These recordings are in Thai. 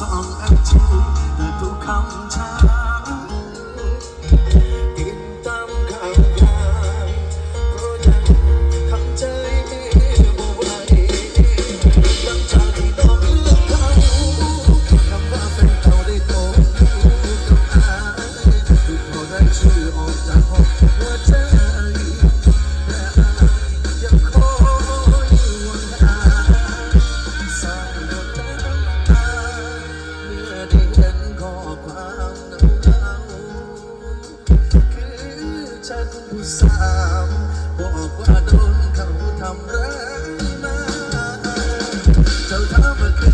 สอ เมื่อได้เห็นข้อความเหงาคือฉันผู้สาวบอกว่าโดนเขาทำร้ายมาเจ้าทำมว่าคื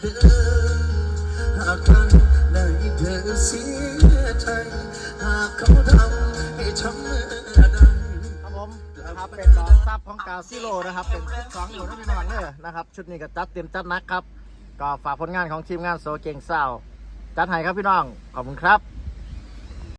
เดิมหากท่านไหนเธอเสียใจหากเขาทำให้ช้ำเมื่อใดครับผมนะครับเป็นดอกซับของกาวซิโลนะครับ เป็นชุดสองอยู่ที่พี่น้องเลยนะครับ ชุดนี้ก็จัดเต็มจัดนักครับ ก็ฝากผลงานของทีมงานโซเก่งเศร้าจัดให้ครับพี่น้อง ขอบคุณครับ